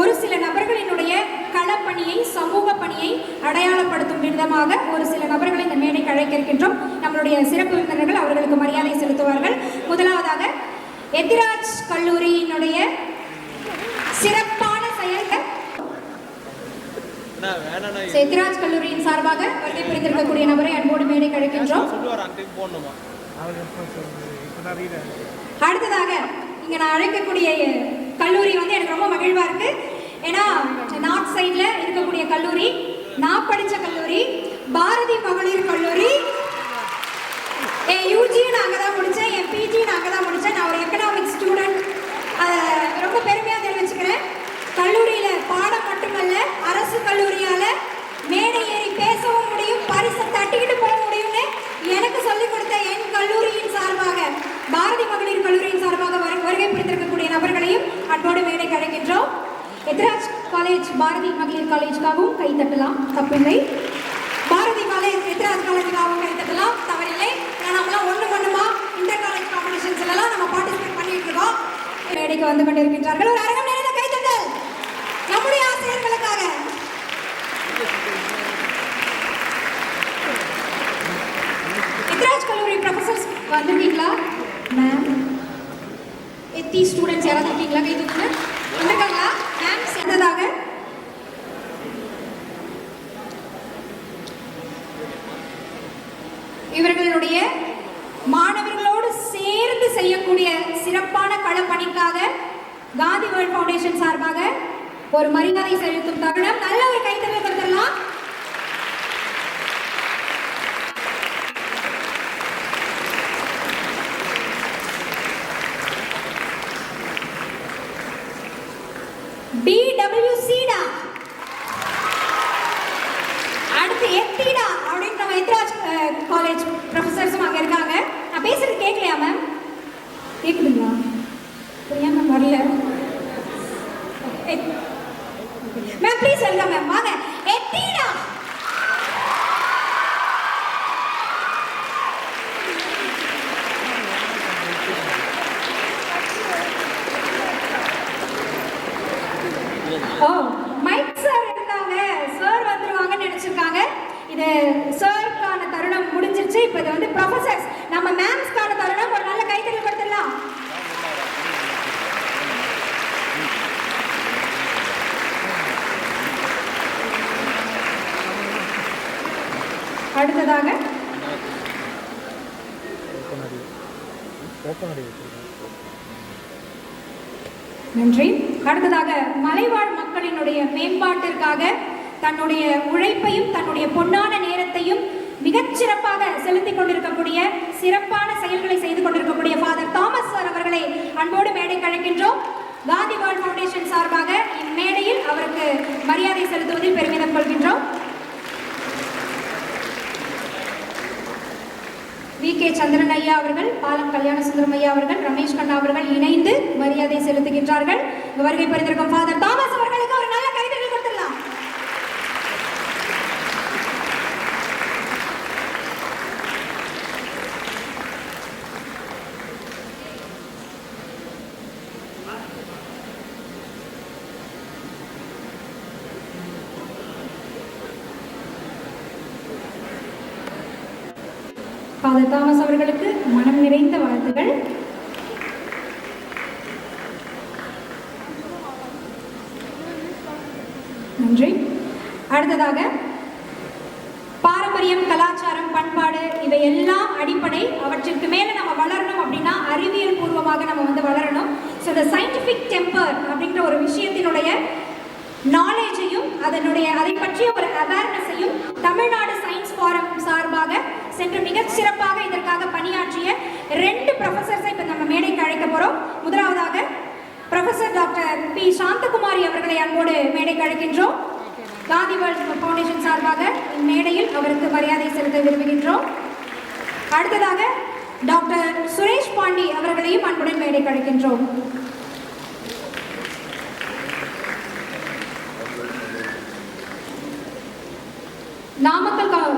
ஒரு சில நபர்களினுடைய களப்பணியை சமூக பணியை அடையாளப்படுத்தும் விதமாக ஒரு சில நபர்களை இந்த மேடைக்கு அழைக்க இருக்கின்றோம் நம்மளுடைய சிறப்பு விருந்தினர்கள் அவர்களுக்கு மரியாதை செலுத்துவார்கள். முதலாவதாக எத்திராஜ் கல்லூரியினுடைய சிறப்பான செயல்கள். எத்திராஜ் கல்லூரியின் சார்பாக வருகை புரிந்திருக்கக்கூடிய நபரை அன்போடு மேடைக்கு அழைக்கின்றோம். அடுத்ததாக இங்கே நான் அழைக்கக்கூடிய கல்லூரி வந்து எனக்கு ரொம்ப மகிழ்வாக இருக்கு. ஏன்னா நார்த் சைடில் இருக்கக்கூடிய கல்லூரி நான் படித்த கல்லூரி பாரதி மகளிர் கல்லூரி. என் யூஜியும் நான் அங்கே தான் முடித்தேன் என் பிஜியும் நான் அங்கே தான் முடித்தேன் நான் ஒரு எக்கனாமிக்ஸ் ஸ்டூடெண்ட் அதை ரொம்ப பெருமையாக தெரிவிச்சுக்கிறேன் கல்லூரியில் பாடம் மட்டுமல்ல அரசு கல்லூரியால் மேடை ஏறி பேசவும் முடியும் பரிசை தட்டிக்கிட்டு போக முடியும்னு எனக்கு சொல்லிக் கொடுத்த என் கல்லூரியின் சார்பாக பாரதி மகளிர் கல்லூரியின் சார்பாக வரு- வருகை புரிந்திருக்கக்கூடிய நபர்களையும் அன்போடு வேலை கழகின்றோம் எத்ராஜ் காலேஜ் பாரதி மகளிர் காலேஜுக்காகவும் கை தட்டலாம். தப்பில்லை. பாரதி காலேஜ் எத்ராஜ் காலேஜுக்காகவும் கை தட்டலாம். தவறில்லை. ஏன்னா நம்மளாம் ஒன்று ஒன்றுமா இன்டர் காலேஜ் காம்படிஷன்ஸ் எல்லாம் நம்ம பார்ட்டிசிபேட் பண்ணிட்டு இருக்கோம். மேடைக்கு வந்து கொண்டிருக்கின்றார்கள். ஒரு அரங்கம் நிறைந்த கைத்தட்டல் நம்முடைய ஆசிரியர்களுக்காக. எத்ராஜ் கல்லூரி ப்ரொஃபசர்ஸ் வந்துட்டீங்களா? மேம் ஃபிஃப்டி ஸ்டூடெண்ட்ஸ் யாராவது இருக்கீங்களா? கை தூக்குங்க. இருக்காங்களா மேம் சேர்ந்ததாக. இவர்களுடைய மாணவர்களோடு சேர்ந்து செய்யக்கூடிய சிறப்பான களப்பணிக்காக காந்தி வேர்ல்ட் ஃபவுண்டேஷன் சார்பாக ஒரு மரியாதை செலுத்தும் தருணம். நல்ல ஒரு கைத்தறி கொடுத்துடலாம் பிடபிள்யூசிடா அடுத்து எத்திடா அப்படின்னு நம்ம எத்ராஜ் காலேஜ் ப்ரொஃபஸர்ஸும் அங்கே இருக்காங்க. நான் பேசுறது கேட்கலையா மேம் கேட்குதுங்களா ஏன் மேம் வரல? மேம் ப்ளீஸ் வெல்கம் மேம் வாங்க. எத்தீடா Oh மைக் சார் இருந்தாங்க சார் வந்துருவாங்கன்னு நினைச்சிருக்காங்க இது சாருக்கான தருணம் முடிஞ்சிருச்சு இப்போ இது வந்து ப்ரொஃபசர்ஸ் நம்ம மேம்ஸ்க்கான தருணம் ஒரு நல்ல கைத்தறி கொடுத்துடலாம். அடுத்ததாக நன்றி. அடுத்ததாக மலைவாழ் மக்களினுடைய மேம்பாட்டிற்காக தன்னுடைய உழைப்பையும் தன்னுடைய பொன்னான நேரத்தையும் மிகச் சிறப்பாக செலுத்திக் கொண்டிருக்கக்கூடிய சிறப்பான செயல்களை செய்து கொண்டிருக்கக்கூடிய ஃபாதர் தாமஸ் சார் அவர்களை அன்போடு மேடை கழைக்கின்றோம் காந்தி வேர்ல்ட் ஃபவுண்டேஷன் சார்பாக இம்மேடையில் அவருக்கு மரியாதை செலுத்துவதில் பெருமிதம் கொள்கின்றோம். வி. கே. சந்திரன் ஐயா அவர்கள் பாலம் கல்யாண சுந்தரம் ஐயா அவர்கள் ரமேஷ் கண்ணா அவர்கள் இணைந்து மரியாதை செலுத்துகின்றார்கள். வருகை புரிந்திருக்கும் ஃபாதர் தாமஸ் அவர்களுக்கு ஒரு நல்ல கைதறி கொடுத்துடலாம் ஃபாதர் தாமஸ் அவர்களுக்கு மனம் நிறைந்த வாழ்த்துகள். நன்றி. அடுத்ததாக பாரம்பரியம் கலாச்சாரம் பண்பாடு இவை எல்லாம் அடிப்படை. அவற்றிற்கு மேலே நம்ம வளரணும் அப்படின்னா அறிவியல் பூர்வமாக நம்ம வந்து வளரணும். ஸோ த சயின்டிஃபிக் டெம்பர் அப்படின்ற ஒரு விஷயத்தினுடைய நாலேஜையும் அதனுடைய அதை பற்றிய ஒரு அவேர்னஸையும் தமிழ்நாடு சயின்ஸ் ஃபாரம் சார்பாக சென்று மிகச் சிறப்பாக இதற்காக பணியாற்றிய ரெண்டு ப்ரொஃபசர்ஸை இப்போ நம்ம மேடைக்கு அழைக்க போகிறோம் முதலாவதாக ப்ரொஃபசர் டாக்டர் பி சாந்தகுமாரி அவர்களை அன்போடு மேடைக்கு அழைக்கின்றோம். காந்தி வேர்ல்ட் ஃபவுண்டேஷன் சார்பாக இம்மேடையில் அவருக்கு மரியாதை செலுத்த விரும்புகின்றோம். அடுத்ததாக டாக்டர் சுரேஷ் பாண்டி அவர்களையும் அன்புடன் மேடைக்கு அழைக்கின்றோம். நாமக்கல் நாமக்கல்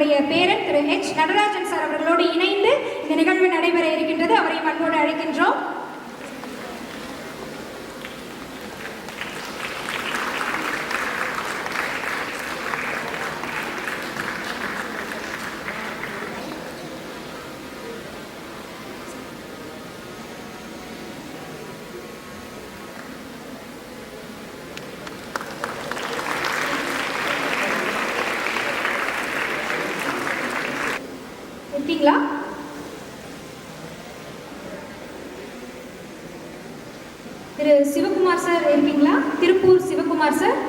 அவர்களுடைய பேரன் திரு ஹெச் நடராஜன் சார் அவர்களோடு இணைந்து இந்த நிகழ்வு நடைபெற இருக்கின்றது. அவரை அன்போடு அழைக்கின்றோம் திரு சிவகுமார் சார் இருக்கீங்களா திருப்பூர் சிவகுமார் சார்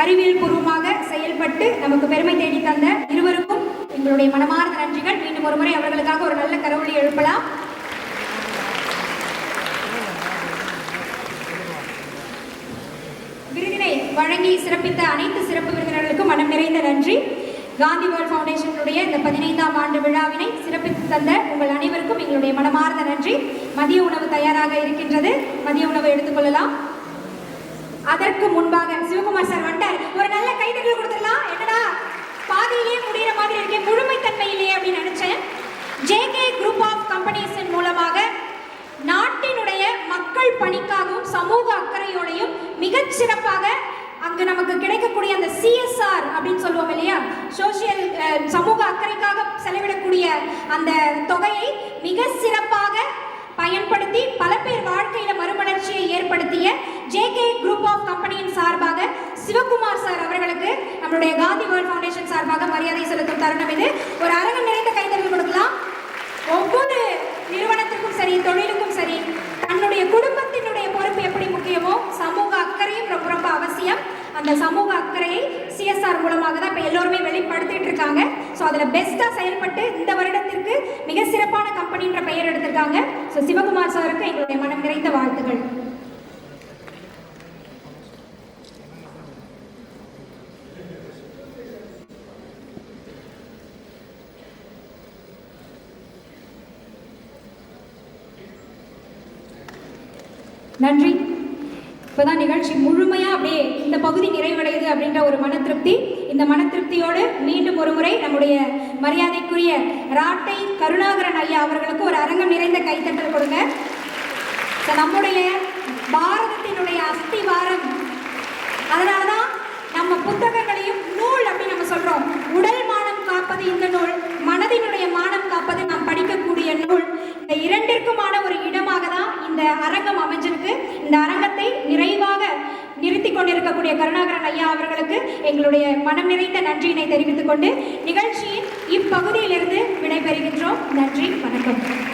அறிவியல் பூர்வமாக செயல்பட்டு நமக்கு பெருமை தேடி தந்த இருவருக்கும் எங்களுடைய மனமார்ந்த நன்றிகள். மீண்டும் ஒரு முறை அவர்களுக்காக ஒரு நல்ல கரவொலி எழுப்பலாம். விருதினை வழங்கி சிறப்பித்த அனைத்து சிறப்பு விருந்தினர்களுக்கும் மனம் நிறைந்த நன்றி. காந்தி வேர்ல்ட் ஃபவுண்டேஷனுடைய இந்த பதினைந்தாம் ஆண்டு விழாவினை சிறப்பித்து தந்த உங்கள் அனைவருக்கும் எங்களுடைய மனமார்ந்த நன்றி. மதிய உணவு தயாராக இருக்கின்றது. மதிய உணவு எடுத்துக்கொள்ளலாம் அதற்கு முன்பாக சிவகுமார் சார் வந்துட்டார். ஒரு நல்ல கைதட்டல் கொடுத்துடலாம். என்னடா? பாதியிலேயே முடிகிற மாதிரி இருக்கேன் முழுமைத்தன்மை இல்லையே அப்படின்னு நினைச்சேன். ஜேகே குரூப் ஆஃப் கம்பெனிஸின் மூலமாக நாட்டினுடைய மக்கள் பணிக்காகவும் சமூக அக்கறையோடையும் மிகச் சிறப்பாக அங்கு நமக்கு கிடைக்கக்கூடிய அந்த சிஎஸ்ஆர் அப்படின்னு சொல்லுவோம் இல்லையா? சோசியல் சமூக அக்கறைக்காக செலவிடக்கூடிய அந்த தொகையை மிக சிறப்பாக பயன்படுத்தி பல பேர் வாழ்க்கையில மறுமலர்ச்சியை ஏற்படுத்திய ஜேகே குரூப் ஆஃப் கம்பெனியின் சார்பாக சிவகுமார் சார் அவர்களுக்கு நம்மளுடைய காந்தி வேர்ல்ட் ஃபவுண்டேஷன் சார்பாக மரியாதை செலுத்தும் தருணம் இது. ஒரு அரங்கம் நிறைந்த கைதறல் கொடுக்கலாம். ஒவ்வொரு நிறுவனத்திற்கும் சரி தொழிலுக்கும் சரி தன்னுடைய குடும்பத்தினுடைய பொறுப்பு எப்படி முக்கியமோ சமூக அக்கறையும் ரொம்ப ரொம்ப அவசியம். அந்த சமூக அக்கறையை சிஎஸ்ஆர் மூலமாக தான் இப்போ எல்லோருமே வெளிப்படுத்திட்டு இருக்காங்க. ஸோ அதில் பெஸ்ட்டாக செயல்பட்டு இந்த வருடத்திற்கு மிக சிறப்பான கம்பெனின்ற பெயர் எடுத்திருக்காங்க. ஸோ சிவகுமார் சாருக்கு எங்களுடைய மனம் நிறைந்த வாழ்த்துகள் நன்றி. இப்போதான் நிகழ்ச்சி முழுமையாக அப்படியே இந்த பகுதி நிறைவடையுது அப்படின்ற ஒரு மன திருப்தி. இந்த மன திருப்தியோடு மீண்டும் ஒரு முறை நம்முடைய மரியாதைக்குரிய ராட்டை கருணாகரன் ஐயா அவர்களுக்கு ஒரு அரங்கம் நிறைந்த கைத்தட்டல் கொடுங்க. நம்முடைய பாரதத்தினுடைய அஸ்திவாரம். அதனால தான் நம்ம புத்தகங்களையும் நூல் அப்படின்னு நம்ம சொல்றோம் உடல் மானம் காப்பது இந்த நூல் மனதினுடைய மானம் காப்பது நாம் படிக்கக்கூடிய நூல் இந்த இரண்டிற்குமான ஒரு இடமாக தான் இந்த அரங்கம் அமைஞ்சிருக்கு. இந்த அரங்கத்தை நிறைவாக நிறுத்தி கொண்டிருக்கக்கூடிய கருணாகரன் ஐயா அவர்களுக்கு எங்களுடைய மனம் நிறைந்த நன்றியினை தெரிவித்துக் கொண்டு நிகழ்ச்சியின் இப்பகுதியிலிருந்து விடைபெறுகின்றோம். நன்றி வணக்கம்.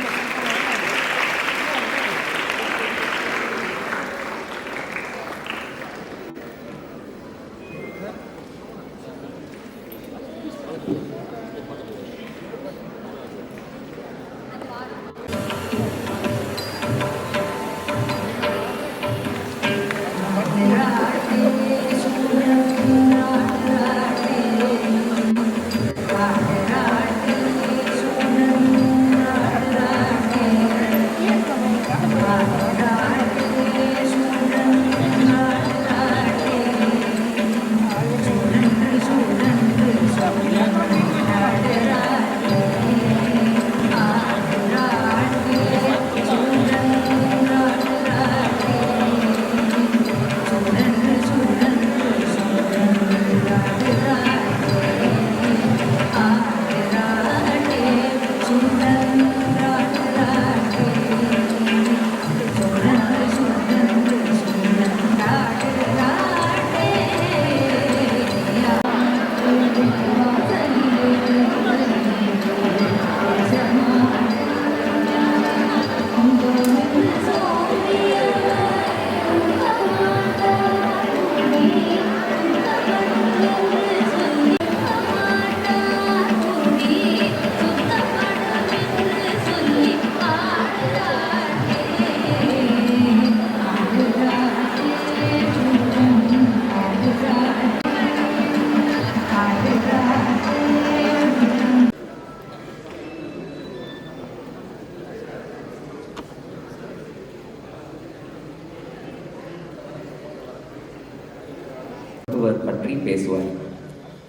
மருத்துவர் பற்றி பேசுவார்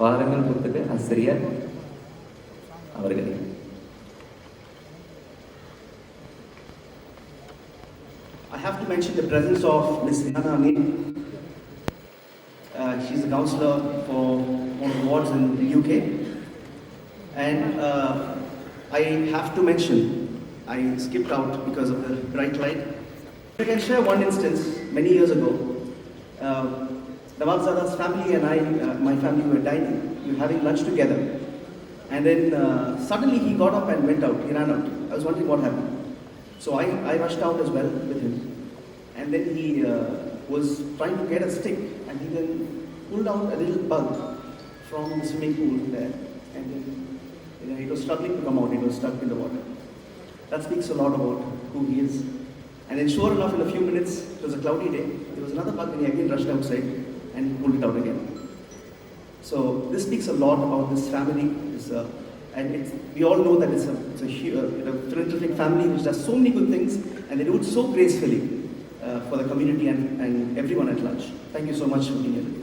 வாருங்கள் புத்தக ஆசிரியர் அவர்களே I have to mention the presence of Ms. Rihanna Amin. Uh, she's a counselor for one of the wards in the UK. And uh, I have to mention, I skipped out because of the bright light. I can share one instance many years ago. Uh, Nawaz Zada's family and I, uh, my family were dining, we were having lunch together. And then uh, suddenly he got up and went out. He ran out. I was wondering what happened. So I, I rushed out as well with him. And then he uh, was trying to get a stick and he then pulled out a little bug from the swimming pool there. And then you know, it was struggling to come out. It was stuck in the water. That speaks a lot about who he is. And then sure enough, in a few minutes, it was a cloudy day. There was another bug and he again rushed outside and pulled it out again. So this speaks a lot about this family. This, uh, and it's, we all know that it's a, it's a, hu- uh, philanthropic family which does so many good things and they do it so gracefully uh, for the community and, and everyone at large. Thank you so much for being here.